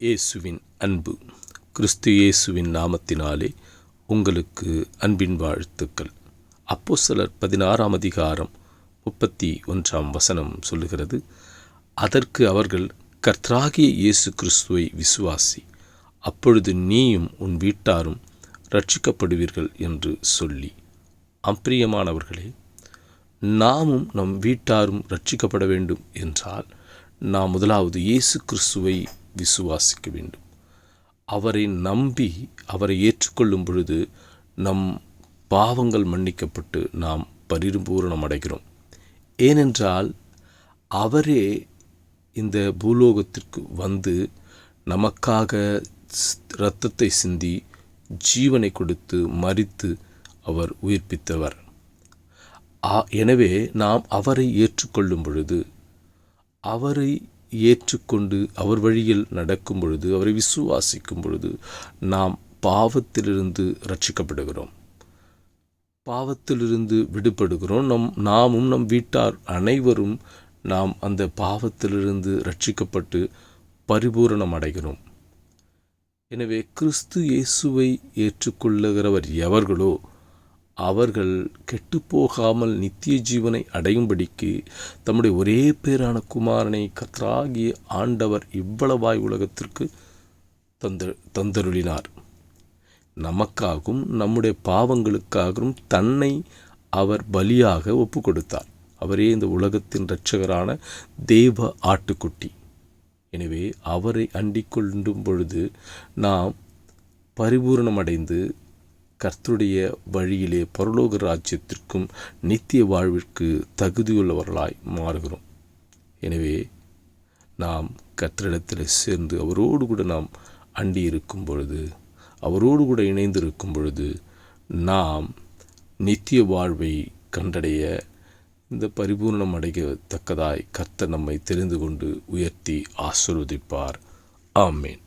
இயேசுவின் அன்பு. கிறிஸ்து இயேசுவின் நாமத்தினாலே உங்களுக்கு அன்பின் வாழ்த்துக்கள். அப்போ சிலர் பதினாறாம் அதிகாரம் முப்பத்தி ஒன்றாம் வசனம் சொல்லுகிறது அதற்கு அவர்கள் கர்த்தராகிய இயேசு கிறிஸ்துவை விசுவாசி அப்பொழுது நீயும் உன் வீட்டாரும் ரட்சிக்கப்படுவீர்கள் என்று சொல்லி. அப்பிரியமானவர்களே நாமும் நம் வீட்டாரும் ரட்சிக்கப்பட வேண்டும் என்றால் நாம் முதலாவது இயேசு கிறிஸ்துவை விசுவாசிக்க வேண்டும் அவரை நம்பி அவரை ஏற்றுக்கொள்ளும் பொழுது நம் பாவங்கள் மன்னிக்கப்பட்டு நாம் பரிபூரணம் அடைகிறோம். ஏனென்றால் அவரே இந்த பூலோகத்திற்கு வந்து நமக்காக இரத்தத்தை சிந்தி ஜீவனை கொடுத்து மறித்து அவர் உயிர்ப்பித்தவர். எனவே நாம் அவரை ஏற்றுக்கொள்ளும் பொழுது அவரை ஏற்றுக்கொண்டு அவர் வழியில் நடக்கும் பொழுது அவரை விசுவாசிக்கும் பொழுது நாம் பாவத்திலிருந்து ரட்சிக்கப்படுகிறோம் பாவத்திலிருந்து விடுபடுகிறோம். நம் நாமும் நம் வீட்டார் அனைவரும் நாம் அந்த பாவத்திலிருந்து ரட்சிக்கப்பட்டு பரிபூரணம் அடைகிறோம். எனவே கிறிஸ்து இயேசுவை ஏற்றுக்கொள்ளுகிறவர் எவர்களோ அவர்கள் கெட்டுப்போகாமல் நித்திய ஜீவனை அடையும்படிக்கு தம்முடைய ஒரே பேரான குமாரனை கத்ராகிய ஆண்டவர் இவ்வளவாய் உலகத்திற்கு தந்த தந்தருளினார். நமக்காகவும் நம்முடைய பாவங்களுக்காகவும் தன்னை அவர் பலியாக ஒப்பு கொடுத்தார் அவரே இந்த உலகத்தின் இரட்சகரான தேவ ஆட்டுக்குட்டி. எனவே அவரை அண்டிக் கொள்ளும் பொழுது நாம் பரிபூர்ணமடைந்து கர்த்தருடைய வழியிலே பரலோக ராஜ்யத்திற்கும் நித்திய வாழ்விற்கு தகுதியுள்ளவர்களாய் மாறுகிறோம். எனவே நாம் கர்த்தரிடத்தில் சேர்ந்து அவரோடு கூட நாம் அண்டி இருக்கும் பொழுது அவரோடு கூட இணைந்திருக்கும் பொழுது நாம் நித்திய வாழ்வை கண்டடைய இந்த பரிபூர்ணம் அடையத்தக்கதாய் கர்த்தர் நம்மை தெரிந்து கொண்டு உயர்த்தி ஆசிர்வதிப்பார். ஆமேன்.